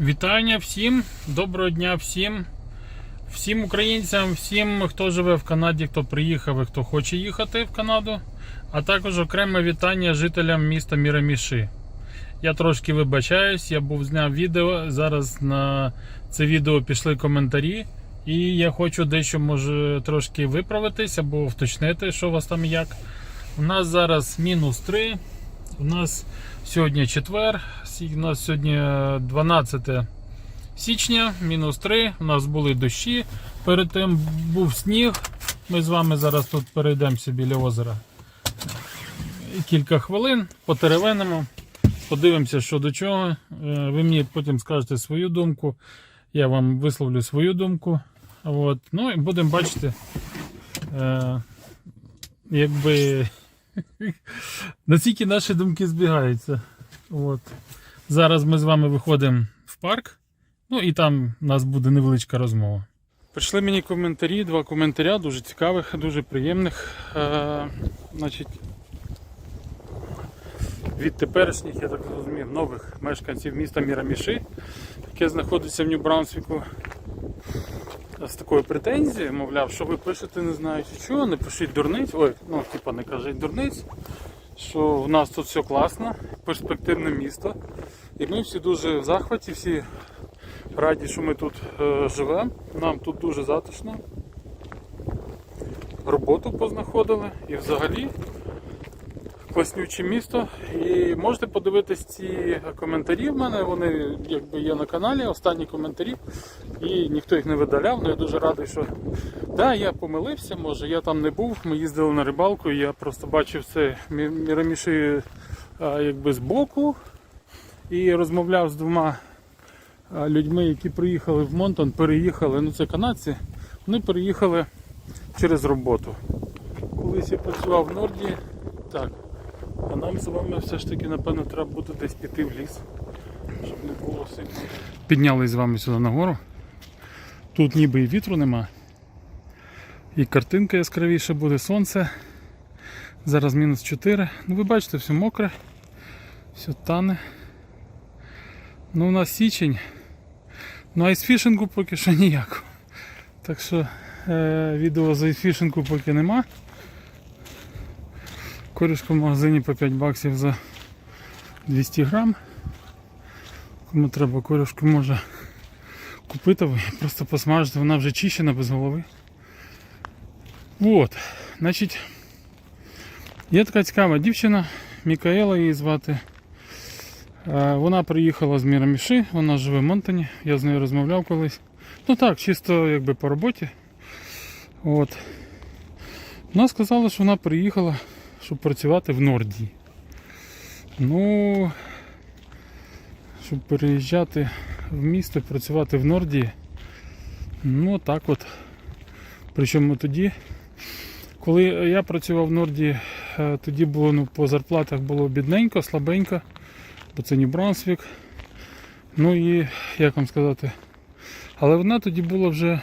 Вітання всім, доброго дня всім, всім українцям, всім, хто живе в Канаді, хто приїхав і хто хоче їхати в Канаду, а також окреме вітання жителям міста Міраміши. Я трошки вибачаюсь, я був зняв відео. Зараз на це відео пішли коментарі, і я хочу дещо може трошки виправитись або вточнити, що у вас там як. У нас зараз мінус 3. У нас сьогодні четвер, у нас сьогодні е, 12 січня, мінус 3. У нас були дощі. Перед тим був сніг. Ми з вами зараз тут перейдемося біля озера. Кілька хвилин потеревенимо, подивимося, що до чого. Е, Ви мені потім скажете свою думку. Я вам висловлю свою думку. От. Ну і будемо бачити, е, якби наскільки наші думки збігаються. От. Зараз ми з вами виходимо в парк, ну і там у нас буде невеличка розмова. Прийшли мені коментарі, два коментаря, дуже цікавих, дуже приємних. Е, значить, від теперішніх, я так зрозумів, нових мешканців міста Міраміши, яке знаходиться в Нью-Браунсвіку. З такою претензією, мовляв, що ви пишете, не знаю що, не пишіть дурниць. Ой, ну типа не кажіть дурниць, що в нас тут все класно, перспективне місто. І ми всі дуже в захваті, всі раді, що ми тут е, живемо. Нам тут дуже затишно. Роботу познаходили і взагалі класнюче місто. І можете подивитись ці коментарі в мене. Вони якби є на каналі, останні коментарі. І ніхто їх не видаляв. але я дуже радий, що да, я помилився, може, я там не був. Ми їздили на рибалку, і я просто бачив це а, якби збоку і розмовляв з двома людьми, які приїхали в Монтон, переїхали. Ну це канадці. Вони переїхали через роботу. Колись я працював в Норді. Так. А нам з вами все ж таки, напевно, треба буде десь піти в ліс, щоб не було сильно. Піднялись з вами сюди нагору. Тут ніби і вітру нема. І картинка яскравіша буде сонце. Зараз мінус 4. Ну ви бачите, все мокре, все тане. Ну у нас січень. Ну айсфішингу поки що ніякого. Так що е, відео з айсфішингу поки нема. Корішка в магазині по 5 баксів за 200 грам. Кому треба корішку може купити, просто посмажити, вона вже чищена без голови. От, значить, є така цікава дівчина, Мікаела її звати. Е, Вона приїхала з Міраміши, вона живе в Монтані, я з нею розмовляв колись. Ну так, чисто якби по роботі. От. Вона сказала, що вона приїхала, щоб працювати в Норді. Ну, щоб переїжджати в місто, працювати в Норді. Ну так от. Причому тоді, коли я працював в Норді, е, тоді було ну, по зарплатах було бідненько, слабенько, бо це Нью-Брансвік. Ну і як вам сказати, але вона тоді була вже.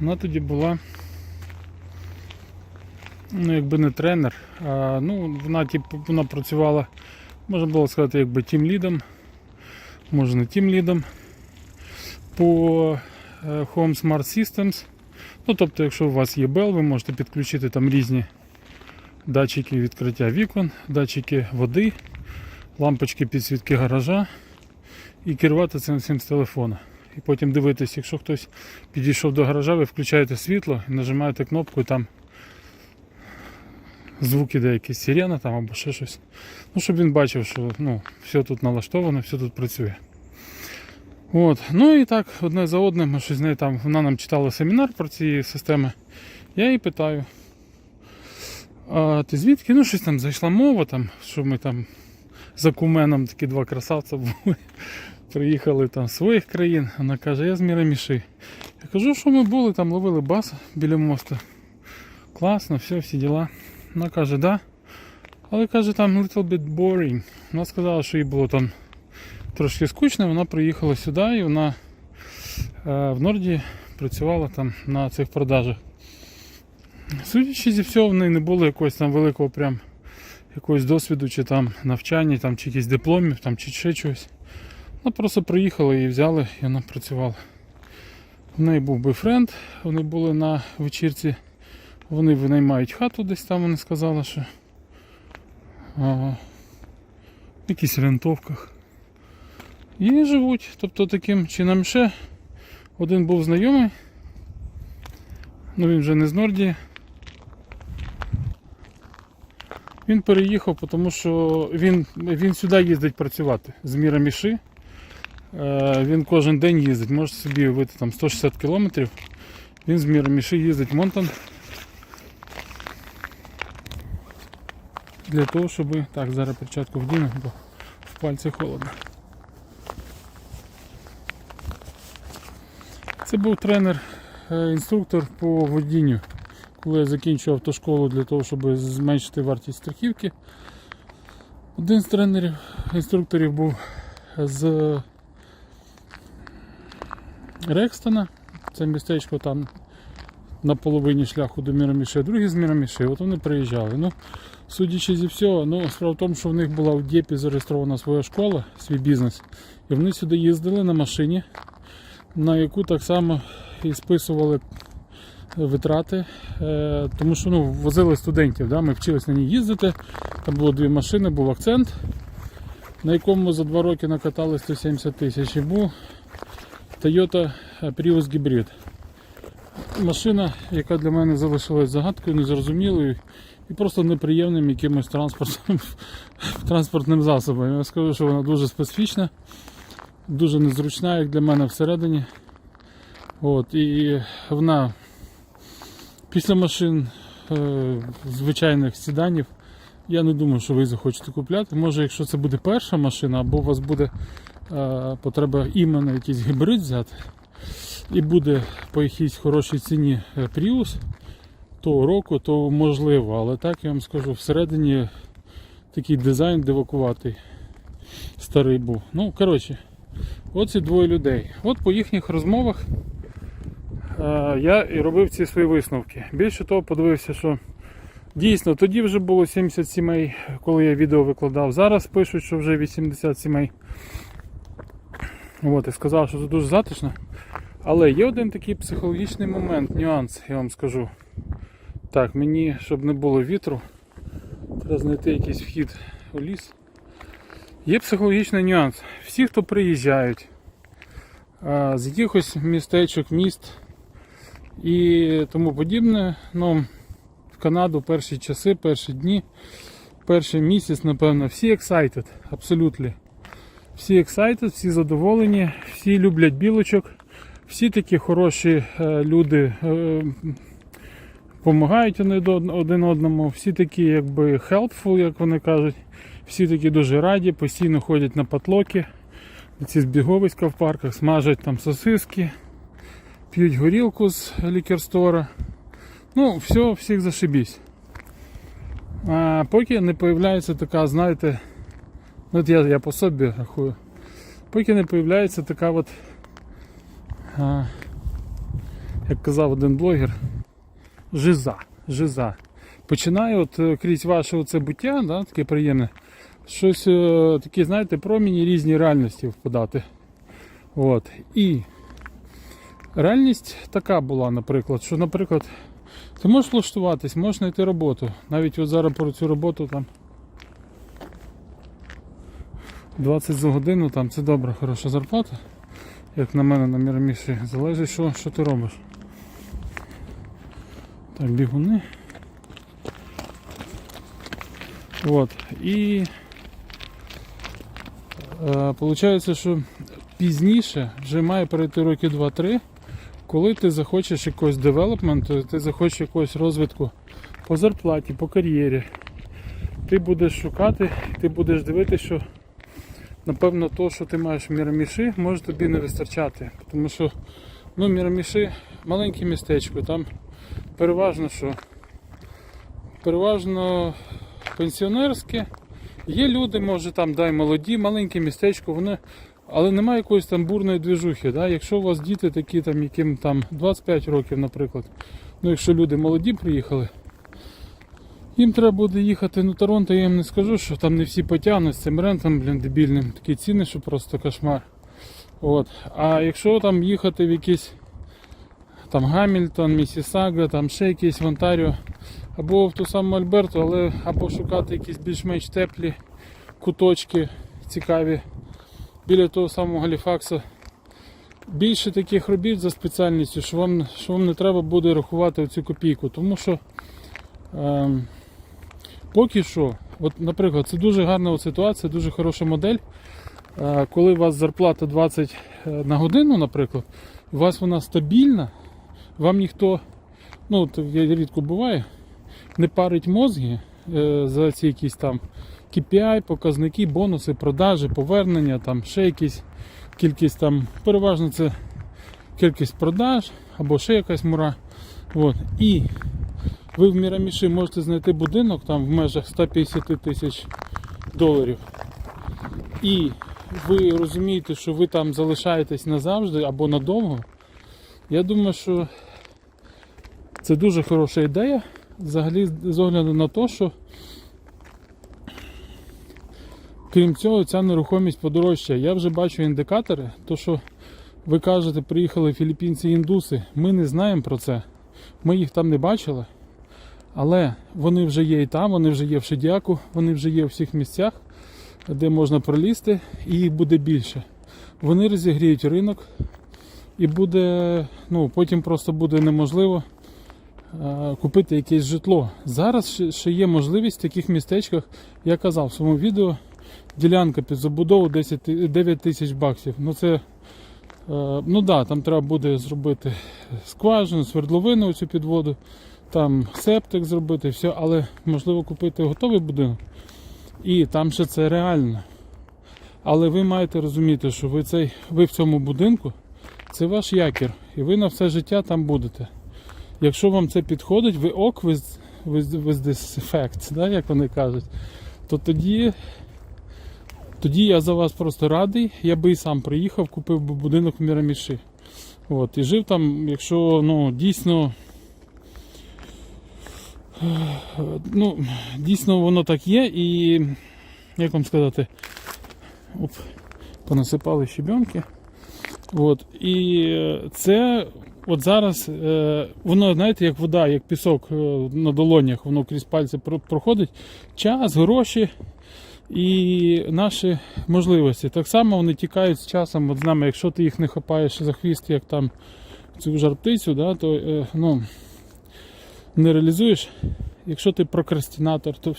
Вона тоді була. Ну, якби не тренер, а ну, вона типу, вона працювала, можна було сказати, якби тім-лідом, може не тім-лідом по е, Home Smart Systems. Ну, тобто, якщо у вас є Bell, ви можете підключити там різні датчики відкриття вікон, датчики води, лампочки підсвітки гаража і керувати цим всім з телефона. І потім дивитись, якщо хтось підійшов до гаража, ви включаєте світло і нажимаєте кнопку і там звуки деякі, сирена там або ще щось. Ну, щоб він бачив, що ну, все тут налаштовано, все тут працює. От. Ну і так, одне за одним, ми щось з нею там, вона нам читала семінар про ці системи. Я її питаю. А ти звідки? Ну, щось там зайшла мова, там, що ми там за куменом такі два красавця були. Приїхали там з своїх країн. Вона каже, я з Міраміши. Я кажу, що ми були, там ловили бас біля мосту. Класно, все, всі діла. Вона каже, да. Але каже, там little bit boring. Вона сказала, що їй було там трошки скучно, вона приїхала сюди і вона е, в Норді працювала там на цих продажах. Судячи зі всього, в неї не було якогось там великого прям якогось досвіду, чи там навчання, там, чи якісь дипломів, там, чи ще чогось. Вона просто приїхала і взяли, і вона працювала. В неї був бойфренд, вони були на вечірці, вони винаймають хату десь там, вони сказали, що а, в якихось рентовках. І живуть. Тобто таким чином ще один був знайомий, ну він вже не з Нордії. Він переїхав, тому що він, він сюди їздить працювати з Міраміши. Е, Він кожен день їздить, може собі уявити там 160 кілометрів. Він з Міраміши їздить в Монтан. Для того, щоб... Так, зараз перчатку вдіну, бо в пальці холодно. Це був тренер, е, по водінню. Коли я закінчував автошколу для того, щоб зменшити вартість страхівки. Один з тренерів, інструкторів був з Рекстона. Це містечко там на половині шляху до Міраміши, другий з Міраміши. От вони приїжджали. Ну, судячи зі всього, ну, справа в тому, що в них була в Дєпі зареєстрована своя школа, свій бізнес. І вони сюди їздили на машині, на яку так само і списували витрати, е, тому що ну, возили студентів. Да? Ми вчились на ній їздити. Там було дві машини, був акцент, на якому за два роки накатали 170 тисяч. І був Toyota Prius Hybrid. Машина, яка для мене залишилась загадкою, незрозумілою і просто неприємним якимось транспортним, транспортним засобом. Я скажу, що вона дуже специфічна, дуже незручна, як для мене всередині. От, і вона після машин е, звичайних сіданів я не думаю, що ви захочете купляти. Може, якщо це буде перша машина, або у вас буде е, потреба іменно якийсь гібрид взяти, і буде по якійсь хорошій ціні е, Prius того року, то можливо. Але так я вам скажу, всередині такий дизайн дивакуватий старий був. Ну, коротше, оці двоє людей. От по їхніх розмовах е, я і робив ці свої висновки. Більше того, подивився, що дійсно тоді вже було 70 сімей, коли я відео викладав. Зараз пишуть, що вже 80 сімей. От, і сказав, що це дуже затишно. Але є один такий психологічний момент, нюанс, я вам скажу. Так, мені, щоб не було вітру, треба знайти якийсь вхід у ліс. Є психологічний нюанс. Всі, хто приїжджають з якихось містечок, міст і тому подібне, ну, в Канаду перші часи, перші дні, перший місяць, напевно, всі excited, абсолютно. Всі excited, всі задоволені, всі люблять білочок, всі такі хороші е, люди. Е, Помагають вони до- один одному, всі такі якби helpful, як вони кажуть, всі такі дуже раді, постійно ходять на патлоки, ці збіговиська в парках, смажать там сосиски, п'ють горілку з лікерстора. Ну, все, всіх зашибісь. А поки не появляється така, знаєте, от я, я по собі рахую, поки не появляється така от, як казав один блогер, жиза. жиза. Починає от е, крізь ваше оце буття, да, таке приємне, щось е, такі, знаєте, проміні різні реальності впадати. От. І реальність така була, наприклад, що, наприклад, ти можеш влаштуватись, можеш знайти роботу. Навіть от зараз про цю роботу там 20 за годину, там це добра, хороша зарплата. Як на мене на міраміші, залежить, що, що ти робиш. Так, бігуни. От. І е, виходить, що пізніше вже має перейти роки 2-3, коли ти захочеш якогось девелопменту, ти захочеш якогось розвитку по зарплаті, по кар'єрі. Ти будеш шукати, ти будеш дивитися, що напевно то, що ти маєш Міраміші, може тобі не вистачати. Тому що ну, Міраміші маленьке містечко, там переважно що? Переважно пенсіонерське. Є люди, може там дай молоді, маленьке містечко, вони, але немає якоїсь там бурної двіжухи. Да? Якщо у вас діти такі, там, яким там 25 років, наприклад, ну якщо люди молоді приїхали, Їм треба буде їхати, ну Торонто я їм не скажу, що там не всі потягнуть з цим рентом, блін, дебільним. Такі ціни, що просто кошмар. От. А якщо там їхати в якийсь там Гамільтон, Місісага, там ще якийсь в Онтаріо, або в ту саму Альберту, але або шукати якісь більш-менш теплі куточки цікаві біля того самого Галіфакса. Більше таких робіт за спеціальністю, що вам, що вам не треба буде рахувати цю копійку. Тому що ем, поки що, от, наприклад, це дуже гарна ситуація, дуже хороша модель. Коли у вас зарплата 20 е, на годину, наприклад, у вас вона стабільна, вам ніхто, ну рідко буває, не парить мозги е, за ці якісь там KPI, показники, бонуси, продажі, повернення, там ще якісь кількість там, переважно це кількість продаж або ще якась мура. От. І ви в Міраміші можете знайти будинок там в межах 150 тисяч доларів. І ви розумієте, що ви там залишаєтесь назавжди або надовго. Я думаю, що це дуже хороша ідея. Взагалі, з огляду на те, що крім цього, ця нерухомість подорожчає. Я вже бачу індикатори, то що ви кажете, приїхали філіппінці-індуси. Ми не знаємо про це. Ми їх там не бачили. Але вони вже є і там, вони вже є в Шедяку, вони вже є у всіх місцях, де можна пролізти, і їх буде більше. Вони розігріють ринок, і буде, ну, потім просто буде неможливо е, купити якесь житло. Зараз ще, є можливість в таких містечках, я казав в своєму відео, ділянка під забудову 10, 9 тисяч баксів. Ну це, е, ну да, там треба буде зробити скважину, свердловину цю підводу, там септик зробити, все, але можливо купити готовий будинок. І там ще це реально. Але ви маєте розуміти, що ви, цей, ви в цьому будинку це ваш якір, і ви на все життя там будете. Якщо вам це підходить, ви ок with, with, with this fact, да, як вони кажуть, то тоді, тоді я за вас просто радий. Я би і сам приїхав, купив би будинок в Міраміші. От, і жив там, якщо ну, дійсно. Ну, дійсно воно так є, і як вам сказати, оп, понасипали щебенки. От, і е, це от зараз е, воно, знаєте, як вода, як пісок е, на долонях, воно крізь пальці про- проходить. Час, гроші і наші можливості. Так само вони тікають з часом от з нами. Якщо ти їх не хапаєш за хвіст, як там цю жар-птицю, да, то ну, не реалізуєш. Якщо ти прокрастинатор, то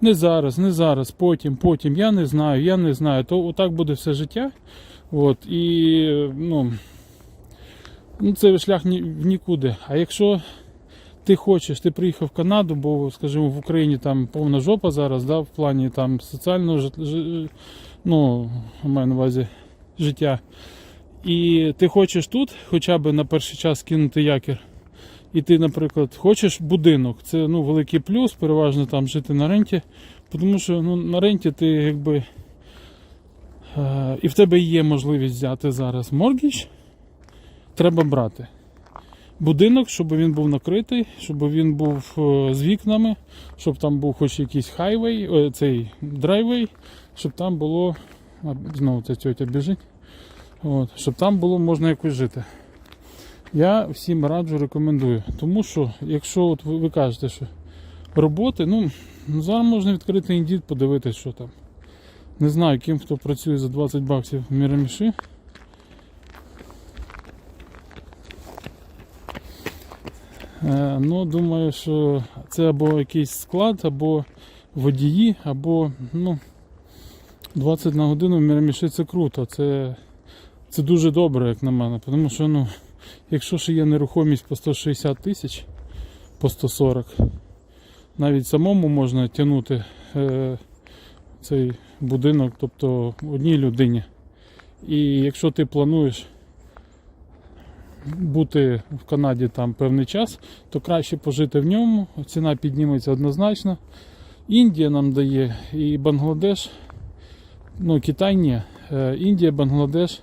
не зараз, не зараз, потім, потім, я не знаю, я не знаю, то отак буде все життя. От, і ну, ну, це шлях в нікуди. А якщо ти хочеш, ти приїхав в Канаду, бо, скажімо, в Україні там повна жопа зараз, да, в плані там соціального жит- жи- ну, маю на увазі життя. І ти хочеш тут хоча б на перший час кинути якір. І ти, наприклад, хочеш будинок, це ну, великий плюс, переважно там жити на ренті, тому що ну, на ренті ти якби. Е, і в тебе є можливість взяти зараз моргіч, треба брати. Будинок, щоб він був накритий, щоб він був е, з вікнами, щоб там був хоч якийсь хайвей, е, цей драйвей, щоб там було. Знову ця тьотя біжить. От, щоб там було можна якось жити. Я всім раджу, рекомендую. Тому що, якщо от ви, ви кажете, що роботи, ну, зараз можна відкрити індіт, подивитися, що там. Не знаю, ким хто працює за 20 баксів в Міраміші. Е, ну, думаю, що це або якийсь склад, або водії, або ну, 20 на годину в Міраміші це круто. Це, це дуже добре, як на мене. Тому що, ну, якщо ще є нерухомість по 160 тисяч, по 140, навіть самому можна тягнути е, цей будинок, тобто одній людині. І якщо ти плануєш бути в Канаді там певний час, то краще пожити в ньому, ціна підніметься однозначно. Індія нам дає і Бангладеш, ну Китай ні, Е, Індія, Бангладеш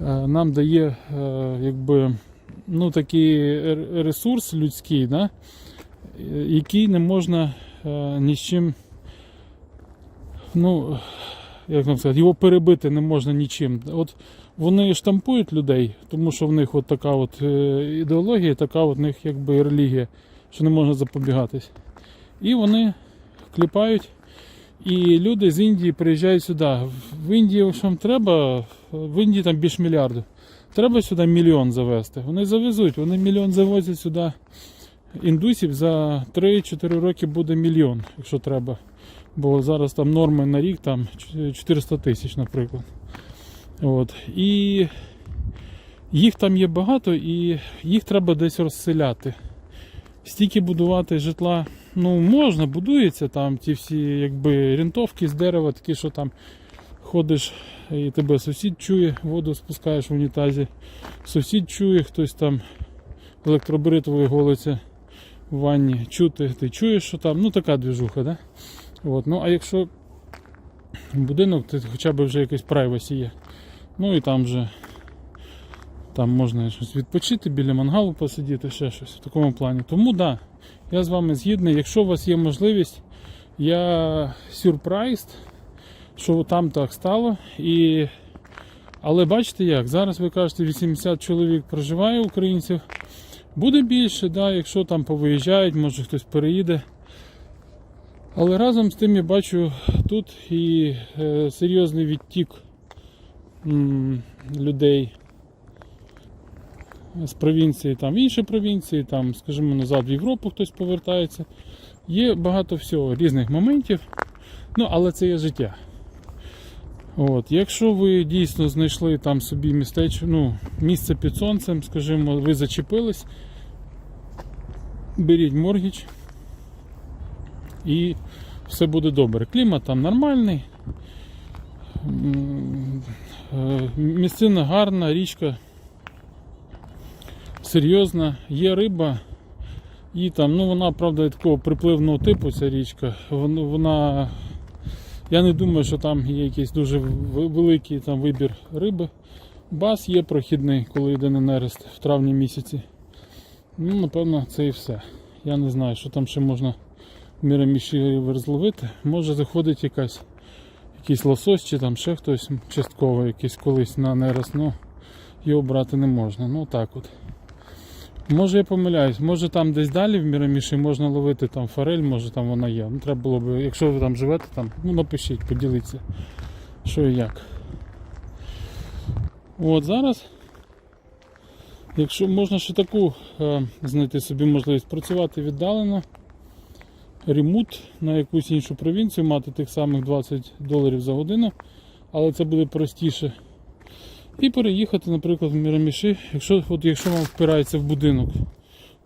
нам дає е, якби, ну, такий ресурс людський, да? е, який не можна е, ні з чим, ну, як вам сказати, його перебити не можна нічим. От вони штампують людей, тому що в них от така от е, ідеологія, така от в них якби релігія, що не можна запобігатись. І вони кліпають, і люди з Індії приїжджають сюди. В Індії, що треба, в Індії там більш мільярду. Треба сюди мільйон завезти. Вони завезуть, вони мільйон завозять сюди індусів за 3-4 роки буде мільйон, якщо треба. Бо зараз там норми на рік там 400 тисяч, наприклад. От. І їх там є багато, і їх треба десь розселяти. Стільки будувати житла, ну можна, будується там ті всі якби рентовки з дерева, такі, що там ходиш і тебе сусід чує, воду спускаєш в унітазі. Сусід чує, хтось там електробритвою голиться в ванні. Чути, ти чуєш, що там, ну така двіжуха, да? От. Ну а якщо будинок, то хоча б вже якийсь privacy є. Ну і там вже там можна щось відпочити, біля мангалу посидіти, ще щось в такому плані. Тому так, да, я з вами згідний. Якщо у вас є можливість, я сюрпрайз, що там так стало. І... Але бачите як, зараз ви кажете, 80 чоловік проживає українців. Буде більше, да, якщо там повиїжджають, може хтось переїде. Але разом з тим я бачу тут і е, серйозний відтік людей з провінції, там в інші провінції, там, скажімо, назад в Європу хтось повертається. Є багато всього, різних моментів. Ну, але це є життя. От. Якщо ви дійсно знайшли там собі містеч, ну, місце під сонцем, скажімо, ви зачепились, беріть моргіч і все буде добре. Клімат там нормальний, е, місцина гарна, річка серйозна, є риба. І там, ну вона, правда, такого припливного типу, ця річка. Вона, я не думаю, що там є якийсь дуже великий там вибір риби. Бас є прохідний, коли йде на нерест в травні місяці. Ну, напевно, це і все. Я не знаю, що там ще можна в Міраміші Рівер зловити. Може заходить якась, якийсь лосось чи там ще хтось частково якийсь колись на нерест, ну його брати не можна. Ну так от. Може я помиляюсь, може там десь далі в Міраміші можна ловити там форель, може там вона є. Ну треба було б, якщо ви там живете, там, ну напишіть, поділіться, що і як. От зараз, якщо можна ще таку е, знайти собі можливість працювати віддалено, ремут на якусь іншу провінцію, мати тих самих 20 доларів за годину, але це буде простіше. І переїхати, наприклад, в Міраміші, якщо, от, якщо вам впирається в будинок.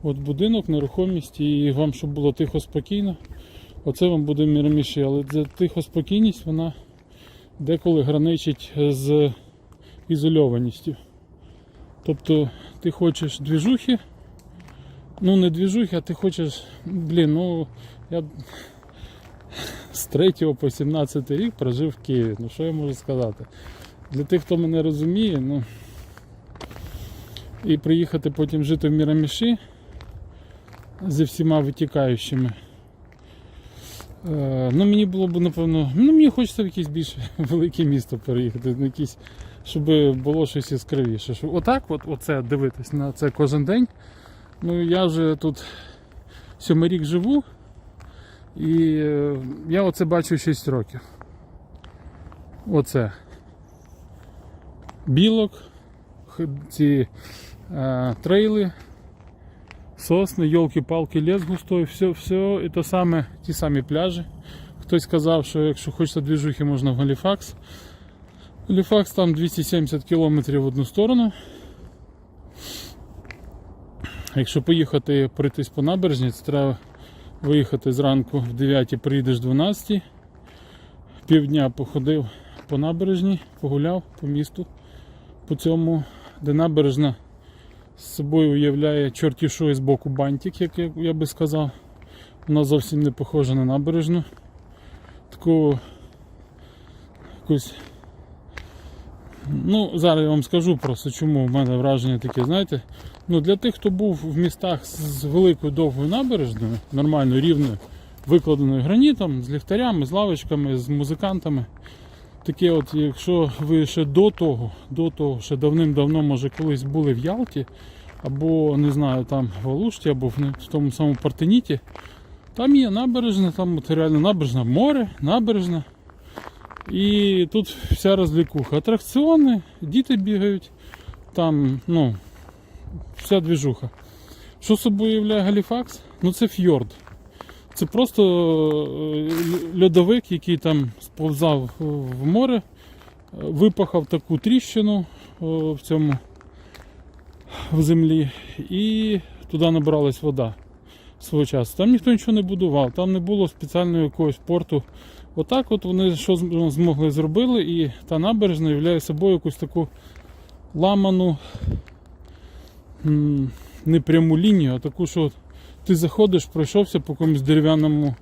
От будинок, нерухомість, і вам, щоб було тихо спокійно, оце вам буде Міраміші. Але ця тихо спокійність, вона деколи граничить з ізольованістю. Тобто ти хочеш двіжухи, ну не двіжухи, а ти хочеш, блін, ну я з 3 по 17 рік прожив в Києві. Ну що я можу сказати? Для тих, хто мене розуміє, ну і приїхати потім жити в Міраміші зі всіма витікаючими. Е, ну, мені було б, напевно, ну мені хочеться в якесь більш велике місто переїхати, на якісь, щоб було щось яскравіше. Щоб отак, от, оце дивитись на це кожен день. Ну, я вже тут сьомий рік живу, і е, я оце бачу 6 років. Оце білок, ці е, трейли, сосни, йолки-палки, лес густой, все, все і то саме, ті самі пляжі. Хтось сказав, що якщо хочеться двіжухи, можна в Галіфакс. Галіфакс там 270 км в одну сторону. Якщо поїхати пройтись по набережні, це треба виїхати зранку в 9 приїдеш в 12. Півдня походив по набережні, погуляв по місту по цьому, де набережна з собою уявляє чорті що і з боку бантик, як я, би сказав. Вона зовсім не похожа на набережну. Таку якусь Ну, зараз я вам скажу просто, чому в мене враження таке, знаєте. Ну, для тих, хто був в містах з великою довгою набережною, нормально рівною, викладеною гранітом, з ліхтарями, з лавочками, з музикантами. Таке, от, якщо ви ще до того, до того, ще давним-давно, може, колись були в Ялті, або не знаю, там в Алушті, або в, тому самому Партеніті, там є набережна, там от реально набережна, море, набережна. І тут вся розвлікуха. Атракціони, діти бігають, там, ну, вся двіжуха. Що собою являє Галіфакс? Ну це фьорд. Це просто е, льодовик, який там сповзав в море, е, випахав таку тріщину в цьому в землі, і туди набралась вода свого часу. Там ніхто нічого не будував, там не було спеціального якогось порту. Отак от вони що змогли зробили, і та набережна являє собою якусь таку ламану м, не пряму лінію, а таку, що ти заходиш, пройшовся по якомусь дерев'яному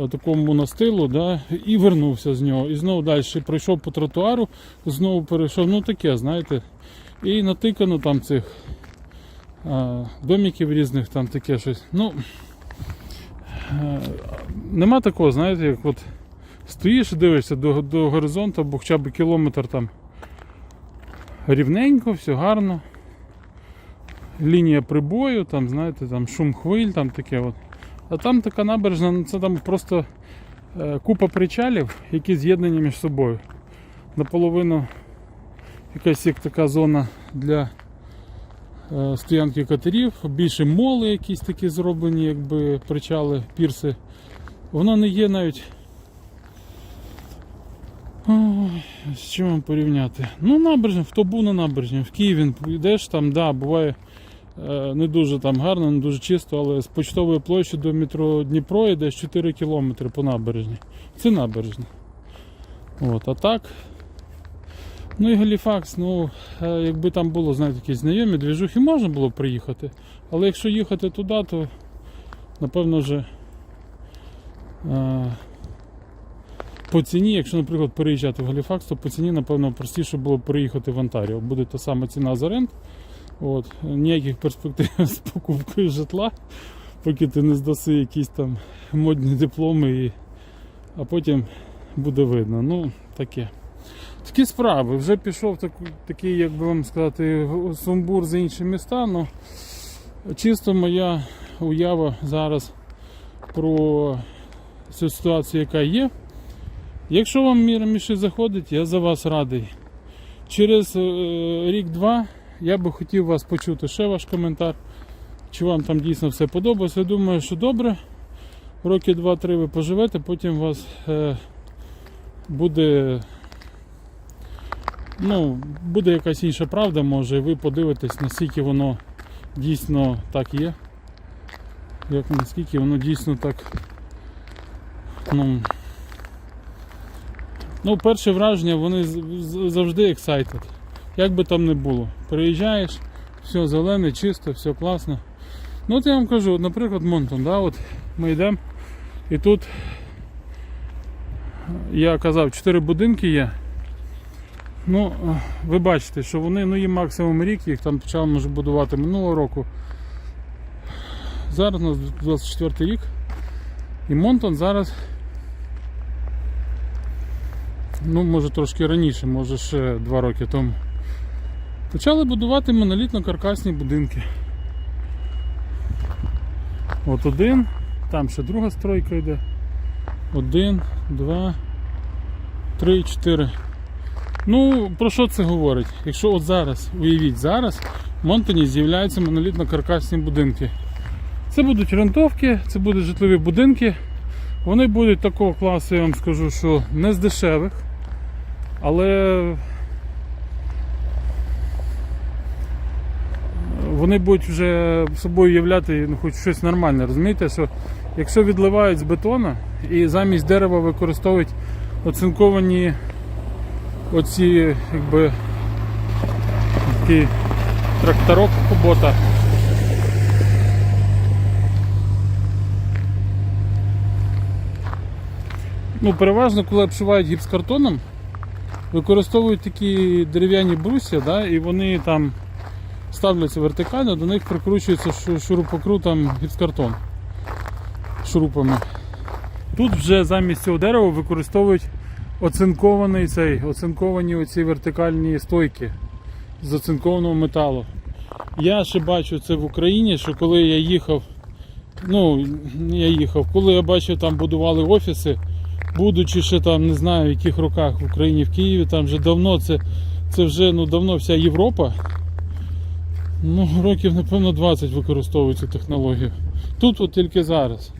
е, такому настилу, да, і вернувся з нього. І знову далі пройшов по тротуару, знову перейшов. Ну таке, знаєте. І натикано там цих а, домиків різних, там таке щось. Ну, е, нема такого, знаєте, як от стоїш і дивишся до, до горизонту, або хоча б кілометр там рівненько, все гарно. Лінія прибою, там, знаєте, там шум хвиль, там таке от. А там така набережна, ну, це там просто е, купа причалів, які з'єднані між собою. Наполовину якась як така зона для е, стоянки катерів, більше моли якісь такі зроблені, якби причали, пірси. Воно не є навіть. Ой, з чим вам порівняти? Ну, набережна, хто був на набережні, в Києві йдеш там, да, буває не дуже там гарно, не дуже чисто, але з почтової площі до метро Дніпро йдеш 4 кілометри по набережні. Це набережна. От, а так. Ну і Галіфакс, ну, е, якби там було, знаєте, якісь знайомі двіжухи, можна було приїхати. Але якщо їхати туди, то напевно вже е, по ціні, якщо, наприклад, переїжджати в Галіфакс, то по ціні, напевно, простіше було б переїхати в Онтаріо. Буде та сама ціна за рент. От, ніяких перспектив з покупкою житла, поки ти не здаси якісь там модні дипломи, і... а потім буде видно. Ну, таке. Такі справи. Вже пішов таку- такий, як би вам сказати, сумбур за інші міста. Ну, чисто моя уява зараз про цю ситуацію, яка є. Якщо вам міра міші заходить, я за вас радий. Через е, рік-два я би хотів вас почути ще ваш коментар. Чи вам там дійсно все подобається. Я думаю, що добре. Роки 2-3 ви поживете, потім у вас е, буде ну, буде якась інша правда, може, і ви подивитесь, наскільки воно дійсно так є. Як наскільки воно дійсно так. Ну, ну перше враження, вони завжди excited. Як би там не було. Приїжджаєш, все зелене, чисто, все класно. Ну от я вам кажу, наприклад, Монтон, да, от ми йдемо і тут я казав, 4 будинки є. Ну, е, ви бачите, що вони, ну їм максимум рік, їх там почали може будувати минулого року. Зараз у нас 24 рік. І Монтон зараз. Ну, може трошки раніше, може ще 2 роки тому. Почали будувати монолітно-каркасні будинки. От один, там ще друга стройка йде. Один, два, три, чотири. Ну, про що це говорить? Якщо от зараз, уявіть, зараз в Монтоні з'являються монолітно-каркасні будинки. Це будуть рентовки, це будуть житлові будинки. Вони будуть такого класу, я вам скажу, що не з дешевих, але вони будуть вже собою являти ну, хоч щось нормальне. Розумієте, що якщо відливають з бетона і замість дерева використовують оцинковані оці якби такий тракторок кубота. Ну, переважно, коли обшивають гіпскартоном, використовують такі дерев'яні брусья, да, і вони там ставляться вертикально, до них прикручується шу- шурупокрутом гіпскартон шурупами. Тут вже замість цього дерева використовують оцинкований цей, оцинковані оці вертикальні стойки з оцинкованого металу. Я ще бачу це в Україні, що коли я їхав, ну я їхав, коли я бачив, там будували офіси, будучи ще там, не знаю в яких роках в Україні, в Києві, там вже давно це, це вже ну, давно вся Європа. Ну, років, напевно, 20 використовують цю технологію. Тут от тільки зараз.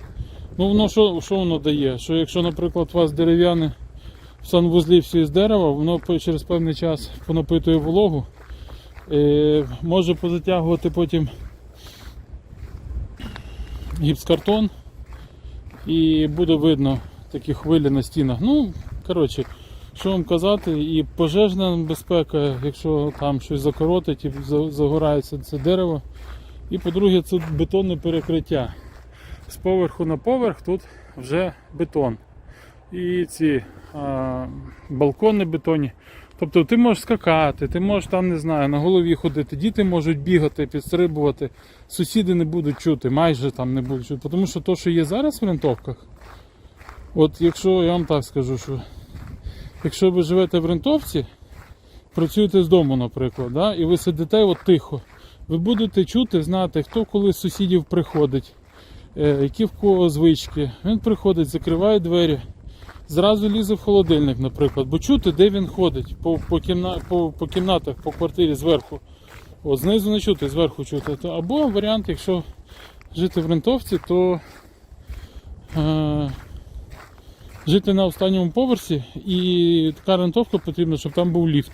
Ну, воно що, що воно дає? Що якщо, наприклад, у вас дерев'яне в санвузлі всі з дерева, воно через певний час понапитує вологу, е, може позатягувати потім гіпскартон і буде видно такі хвилі на стінах. Ну, коротше, що вам казати, і пожежна безпека, якщо там щось закоротить і загорається це дерево. І по-друге, це бетонне перекриття. З поверху на поверх тут вже бетон. І ці а, балкони бетонні. Тобто ти можеш скакати, ти можеш там, не знаю, на голові ходити, діти можуть бігати, підстрибувати, сусіди не будуть чути, майже там не будуть чути. Тому що то, що є зараз в рентовках, от якщо я вам так скажу, що якщо ви живете в рентовці, працюєте з дому, наприклад, да, і ви сидите от тихо, ви будете чути, знати, хто коли з сусідів приходить, е, які в кого звички. Він приходить, закриває двері, зразу лізе в холодильник, наприклад, бо чути, де він ходить, по, по, кімна, по, по кімнатах, по квартирі зверху. От, знизу не чути, зверху чути. Або варіант, якщо жити в рентовці, то е, жити на останньому поверсі і така рентовка потрібна, щоб там був ліфт.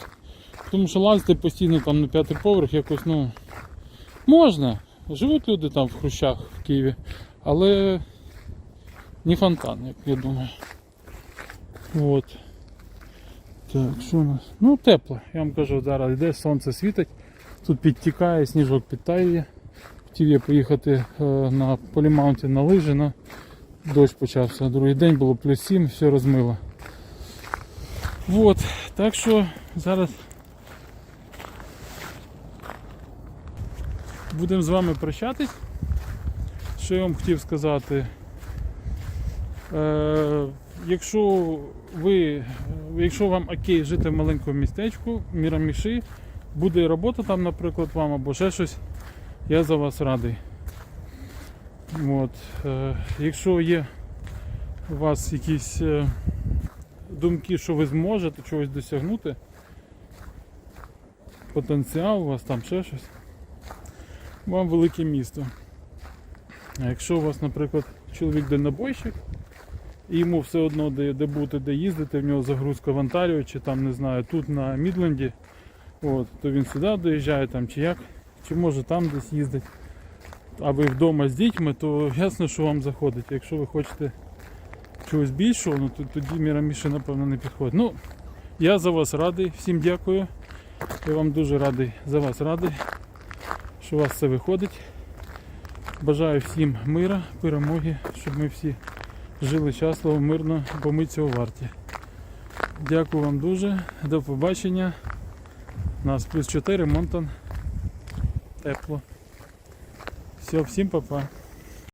Тому що лазити постійно там на п'ятий поверх якось, ну, можна. Живуть люди там в хрущах в Києві, але не фонтан, як я думаю. От. Так, що у нас? Ну, тепло. Я вам кажу, зараз йде, сонце світить, тут підтікає, сніжок підтаює. Хотів я поїхати е, на Полімаунті на лижі, на дощ почався. Другий день було плюс 7, все розмило. От, так що зараз будемо з вами прощатись. Що я вам хотів сказати? Е, якщо ви, якщо вам окей жити в маленькому містечку, Міраміші, буде робота там, наприклад, вам або ще щось, я за вас радий. От. Е, якщо є у вас якісь е, думки, що ви зможете чогось досягнути, потенціал у вас там ще щось, вам велике місто. А якщо у вас, наприклад, чоловік дальнобойщик, і йому все одно де, де бути, де їздити, в нього загрузка в Онтаріо, чи там, не знаю, тут на Мідленді, от, то він сюди доїжджає там чи як, чи може там десь їздить. А ви вдома з дітьми, то ясно, що вам заходить. Якщо ви хочете чогось більшого, ну то тоді Міраміші, напевно, не підходить. Ну, я за вас радий, всім дякую. Я вам дуже радий за вас радий, що у вас все виходить. Бажаю всім мира, перемоги, щоб ми всі жили щасливо, мирно, бо ми цього варті. Дякую вам дуже, до побачення. У нас плюс 4, Монтон. Тепло. Все, всім па-па.